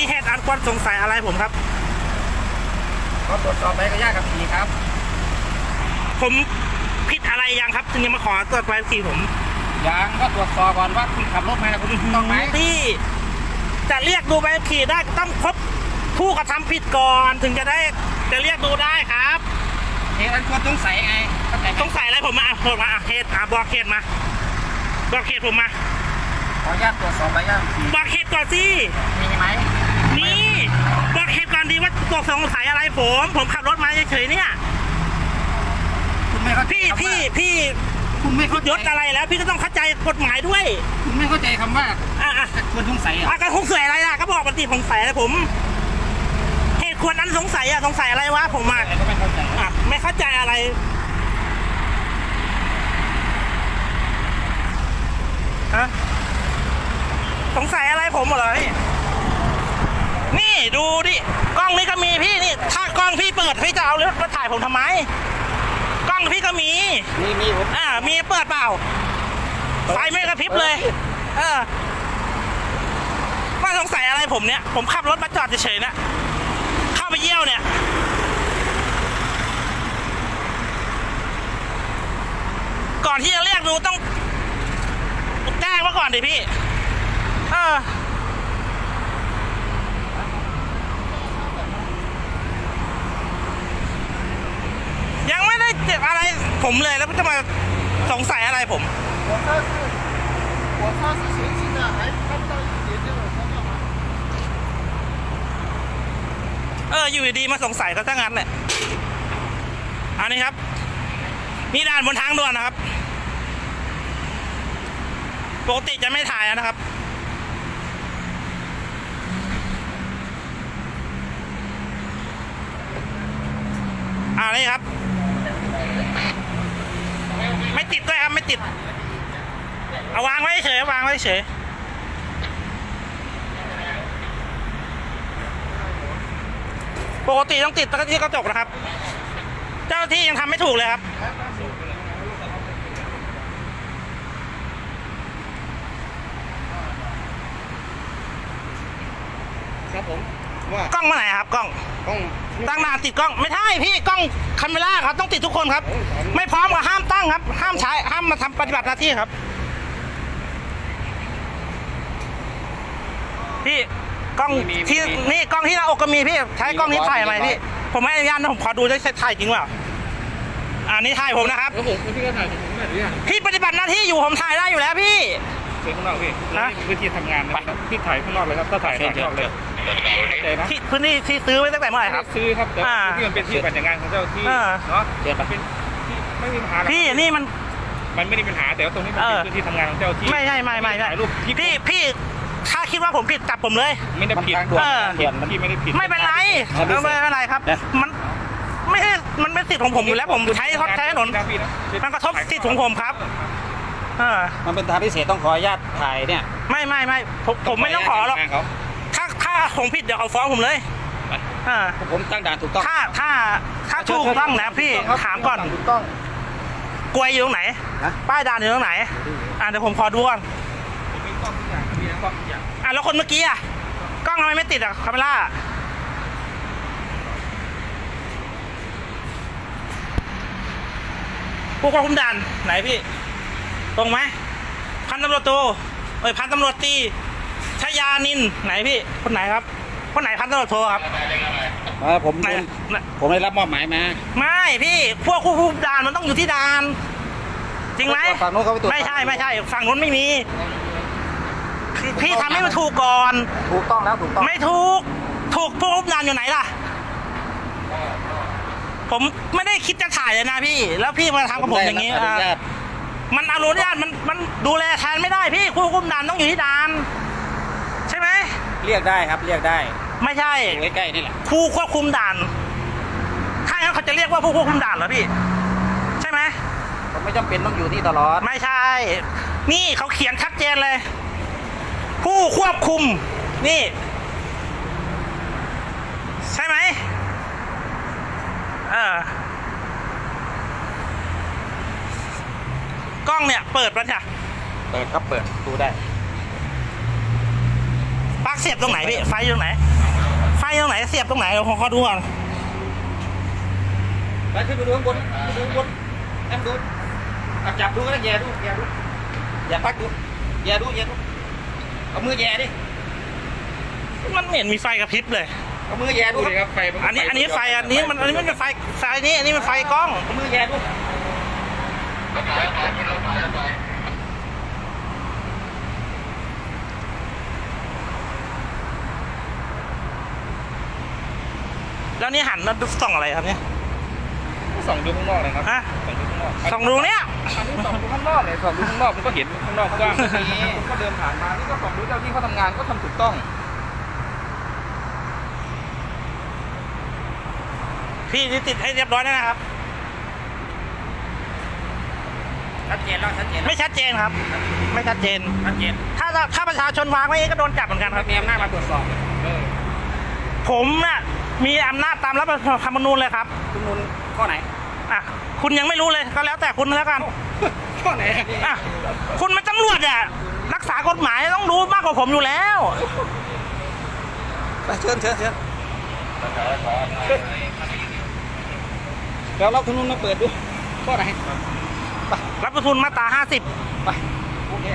มีเหตุอันควรสงสัยอะไรผมครับก็ตรวจสอบใบอนุญาตขับขี่ครับ ผมผิดอะไรยังครับถึงจะมาขอตรวจใบขับขี่ผมยังก็ตรวจสอบก่อนว่าคุณขับรถมาแล้วคุณถูกต้องไหมพี่จะเรียกดูใบขับขี่ได้ต้องพบผู้กระทำผิดก่อนถึงจะได้จะเรียกดูได้ครับเหตุอันควรสงสัยไงเข้าใจไหมสงสัยอะไรผมมาอะผมมาอะเหตุอะบอกเหตุมาบอกเหตุผมมาขออนุญาตตรวจสอบใบอนุญาตขับขี่บอกเหตุก่อนสิมีไหมนี่บอก เหตุก่อนดีว่าตกสงสัยอะไรผม ผมขับรถมาเฉยๆเนี่ย คุณไม่เข้าใจพี่คำว่าพี่พี่คุณไม่เข้าใจยศอะไรแล้ว พี่ก็ต้องเข้าใจกฎหมายด้วยคุณไม่เข้าใจคำว่าอะอะควรสงสัยเหรอะอะก็สงสัยอะไรล่ะก็บอกปฏิสงสัยอะไรผมเหตุควรนั้นสงสัยอะสงสัยอะไรวะผมอะก็ไม่เข้าใจอะไม่เข้าใจอะไร ฮะสงสัยอะไรผมเหรอนี่นี่ ดูดิกล้องนี้ก็มีพี่นี่ ถ้ากล้องพี่เปิดพี่จะเอาเรื่องมาถ่ายผมทำไม กล้องพี่ก็มี มีมีผมอ่ามีเปิดเปล่า ไฟไม่กระพริบเลย เออว่าสงสัยอะไรผมเนี่ย ผมขับรถมาจอดเฉยๆนะเข้าไปเยี่ยวเนี่ยก่อนที่จะเรียกดูต้องแจ้งมาก่อนดิพี่ เออ ยังไม่ได้เจ็บ อะไรผมเลยแล้วจะมาสงสัยอะไรผม 我他是我他是行进的，还看不到一点这种方向盘。 เออ อยู่ดีๆมาสงสัยก็ทั้งนั้นแหละอันนี้ครับ นี่ด่านบนทางด่วนนะครับ ปกติจะไม่ถ่ายนะครับ อ่านี่ครับ ไม่ ติดด้วยครับไม่ติด เอาวางไว้เฉยวางไว้เฉยปกติต้องติดที่กระจกนะครับ เจ้าหน้าที่ยังทำไม่ถูกเลยครับครับผมว่ากล้องมาไหนครับกล้องต้องตั้งนานติดกล้องไม่ใช่พี่กล้องคาเมล่าครับต้องติดทุกคนครับ ไม่พร้อมก็ห้ามตั้งครับห้ามใช้ห้าม ที่ครับ พี่กล้องที่นี่กล้องที่หน้าอกก็มีพี่ ใช้กล้องนี้ถ่ายไหมพี่ ผมไม่อนุญาตนะผมขอดูได้ถ่ายจริงเปล่าอันนี้ถ่ายผมนะครับ แล้วผมพี่ก็ถ่ายผมไม่ได้พี่ปฏิบัติหน้าที่อยู่ผมถ่ายได้อยู่แล้วพี่ เชิญข้างนอกพี่ฮะนี่พื้นที่ทำงานนะครับพี่ถ่ายข้างนอกเลยครับถ้าถ่ายถ่ายข้างนอกเลยเข้าใจนะที่พื้นที่ที่ซื้อไว้ตั้งแต่เมื่อไหร่ครับ ซื้อครับแต่อ่าที่มันเป็นที่ปฏิบัติงานของเจ้าที่อ่า เนาะเดี๋ยวเป็นที่ไม่มีปัญหาหรอกพี่นี่มัน มันไม่ได้ปัญหาแต่ว่าตรงนี้มันเอเป็นอพื้นที่ทำงานของเจ้าที่ไม่ใช่ไม่ไม่ไม่ถ่ายรูปที่พี่พี่ถ้าคิดว่าผมผิดจับผมเลย ไม่ได้ผิดเออ ผิดพี่ไม่ได้ผิดไม่เป็นไรไม่เป็นไรครับ มันไม่ใช่มันเป็นสิทธิ์ของผมอยู่แล้วผมใช้ใช้ถนนพี่นะมันกระทบสิทธิ์ของผมครับเออมันเป็นทางพิเศษต้องขออนุญาตถ่ายเนี่ย ไม่ไม่ไม่ผมผมไม่ต้องขอหรอกทางเขาถ้าถ้าผมผิดเดี๋ยวเขาฟ้องผมเลยเออผมตั้งด่านถูกต้อง ถ้าถ้าถ้าถูกต้องนะพี่ถามก่อนถูกต้อง กลวยอยู่ตรงไหน ฮะ ป้ายด่านอยู่ตรงไหน อ่าเดี๋ยวผมขอดูก่อนมีกล้องทุกอย่างมีกล้องทุกอย่างอะแล้วคนเมื่อกี้อะ กล้องทำไมไม่ติดอะคาเมล่าผู้ควบคุมด่านไหนพี่ ตรงไหม พันตำรวจโทเอ้ยพันตำรวจตีชยานินไหนพี่ คนไหนครับ คนไหนพันตำรวจโทครับเออผมไหนผมไหนผมได้รับมอบหมายมาไม่พี่พวกควบคุมด่านมันต้องอยู่ที่ด่าน จริงไหมฝั่งโน้นเขาไปตรวจไม่ใช่ไม่ใช่ ฝั่งนู้นไม่มีพี่พี่ทำให้มันถูกก่อน ถูกต้องแล้วถูกต้องไม่ถูก ถูกพวกรูปนานอยู่ไหนล่ะ ผมไม่ได้คิดจะถ่ายเลยนะพี่ แล้วพี่มาทำกับผมอย่างนี้นี้อนุญาอะตมันอนุญาตมันมันดูแลแทนไม่ได้พี่ผู้ควบคุมด่านต้องอยู่ที่ด่าน ใช่ไหมเรียกได้ครับเรียกได้ ไม่ใช่อยู่ใกล้ๆนี่แหละผู้ควบคุมด่านถ้างั้นเขาจะเรียกว่าผู้ควบคุมด่านเหรอพี่ ใช่ไหมผมไม่จำเป็นต้องอยู่นี่ตลอด ไม่ใช่ นี่เขาเขียนชัดเจนเลย ผู้ควบคุม นี่ ใช่ไหมเออกล้องเนี่ยเปิดปะเนี่ยเปิดครับเปิดดูได้ปลั๊กเสียบสียบตรงไหนพี่ ไฟอยู่ตรงไหนไฟอยู่ ตรงไหนเสียบตรงไหนเราขอดูก่อนไปขึ้นไปดูข้างบนขึ้นไปดูข้างบนนั่งดูจับจับดูก็ได้แย่ดูแย่ดูแย่ปักดูแย่ดูแย่ดูเอามือแย่ดิมันไม่เห็นมีไฟกระพริบเลยเอามือแย่ดูดูครับดิครับไฟมัอันนี้อันนี้ไฟอันนี้มันอันนี้มันเป็นไฟไฟนี้อันนี้มันไฟกล้องเอามือแย่ดู แล้วนี่หันมาดูส่องอะไรครับเนี่ยส่องดูข้างนอกเลยครับฮะส่องดูข้างนอกส่องดูเนี่ยอันนี้ส่องดูข้างนอกเลยส่องดูข้างนอกมันก็เห็นข้างนอกกว้างนี้ก็เดินผ่านมานี่ก็ส่องดูเจ้าที่เขาทำงานก็ทำถูกต้อง พี่นี่ติดให้เรียบร้อยแล้วนะครับชัดเจนแล้วชัดเจนแล้วไม่ชัดเจนครับ ไม่ชัดเจนชัดเจนถ้าถ้าประชาชนวางไว้เองก็โดนจับเหมือนกันครับมีอำนาจมาตรวจสอบเออผมน่ะ มีอำนาจตามรัฐธรรมนูญเลยครับ คุณนุนข้อไหนอะคุณยังไม่รู้เลยก็แล้วแต่คุณแล้วกันข้อไหนอะคุณเป็นตำรวจอะรักษากฎหมายต้องรู้มากกว่าผมอยู่แล้ว ไปเชิญเชิญเชิญแล้วเราคุณนุนมาเปิดดูข้อไหนรับประทุนมาตราห้าสิบไปโอเค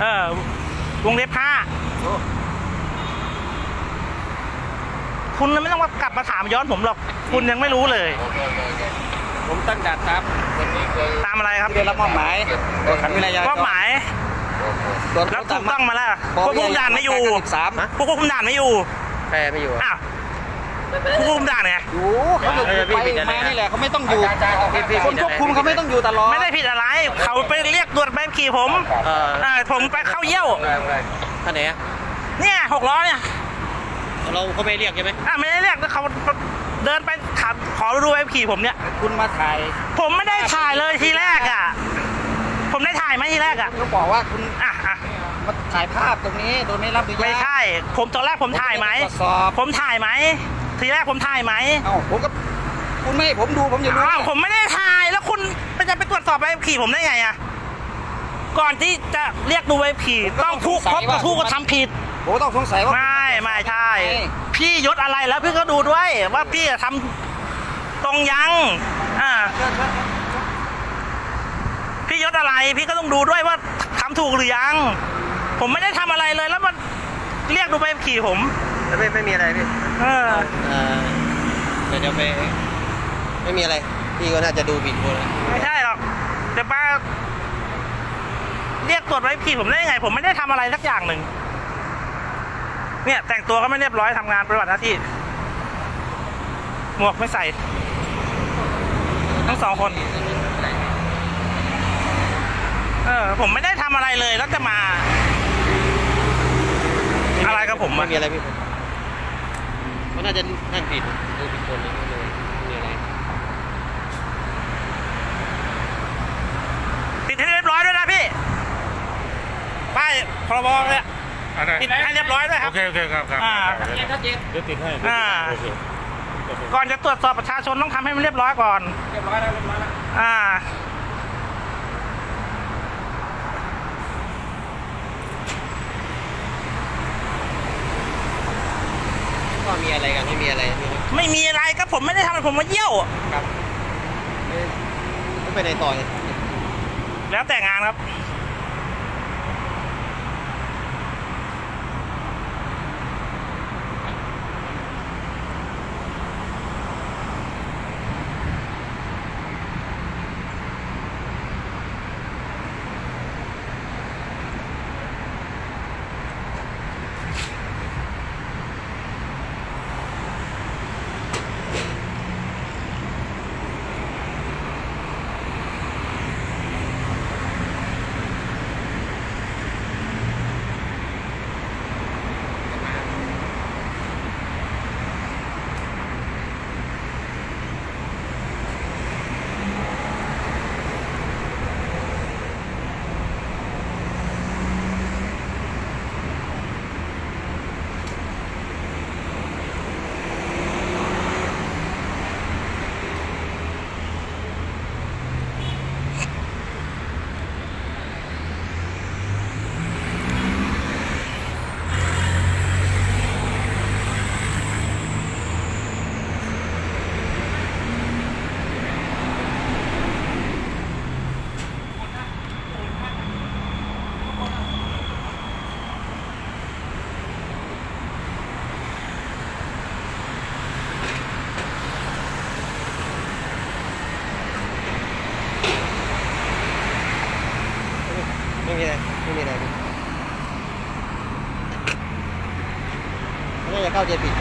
เออวงเล็บห้า โอ้ คุณไม่ต้องมากลับมาถามย้อนผมหรอก คุณยังไม่รู้เลย ผมตั้งด่านครับตามอะไรครับที่ได้รับมอบหมายตรวจขันวินัยจราจรมอบหมายตรวจแล้วถูกต้องมาแล้วปพวกคุมด่านไม่อยู่สามพวกคุมด่านไม่อยู่แปรไม่อยู่อ้าวพวกคุมด่านไงอยู่เขาอยู่เออพี่ไปผิดอะไรมานะนี่แหละเขาไม่ต้องอยู่พี่พี่คนควบคุมเขาไม่ต้องอยู่ตลอด ไม่ได้ผิดอะไร เขาไปเรียกตรวจใบขับขี่ผมเออเออผมไปเข้าเยี่ยวท่านไหนอะเนี่ยหกล้อเนี่ย เราเขาไม่เรียกใช่ไหมอะไม่ได้เรียกเขาเดินไปถามขอดูใบขับขี่ผมเนี่ย คุณมาถ่ายผมไม่ได้ถ่ายเลยทีแรกอะ ผมได้ถ่ายไหมทีแรกอะคุณก็บอกว่าคุณอะอะมาถ่ายภาพตรงนี้โดยไม่รับอนุญาตไม่ใช่ ผมตอนแรกผมถ่ายไหมตรวจสอบผมถ่ายไหม ทีแรกผมถ่ายไหมเอ้าผมก็คุณไม่ให้ผมดูผมจะรู้อ้าวผมไม่ได้ถ่ายแล้วคุณจะไปตรวจสอบใบขับขี่ผมได้ไงอะ ก่อนที่จะเรียกดูใบขับขี่ต้องทุกพบกับผู้กระทำผิด ผมก็ต้องสงสัยว่าไม่ ไม่ใช่ พี่ยศอะไรแล้วพี่ก็ดูด้วย ว่าพี่ทำตรงยัง อ่าเชิญเชิญพี่ยศอะไร พี่ก็ต้องดูด้วยว่าทำถูกหรือยัง ผมไม่ได้ทำอะไรเลยแล้วมันเรียกดูใบขับขี่ผมไม่ไม่มีอะไรพี่ เออเดี๋ยวไปไม่มีอะไร พี่ก็น่าจะดูผิดคนไม่ใช่หรอกเดี๋ยวป้าเรียกตรวจใบขับขี่ผมได้ยังไง ผมไม่ได้ทำอะไรสักอย่างหนึ่ง เนี่ยแต่งตัวก็ไม่เรียบร้อยทำงานปฏิบัติหน้าที่ หมวกไม่ใส่ ทั้งสองคน เออ ผมไม่ได้ทำอะไรเลยแล้วจะมา อะไรกับผมไม่อะมีอะไรพี่ก็น่าจะนั่งผิดดูผิดคนเลยไม่มีอะไรติดให้เรียบร้อยด้วยนะพี่ป้ายพรบเนี่ย อะไรติดให้เรียบร้อยด้วยคโอรับ เคโอเคครับครับอ่าชัดเจนเดี๋ยวติดให้อ่าโอเคก่อนจะตรวจสอบประชาชนต้องทำให้มันเรียบร้อยก่อน เรียบร้อยแล้วเรียบร้อยแล้วอ่า ก็มีอะไรกันไม่มีอะไรมีอะไรไม่มีอะไรก็ผมไม่ได้ทำอะไรผมมาเยี่ยว ครับไม่ไปในต่อยแล้วแต่งานครับ ไม่น่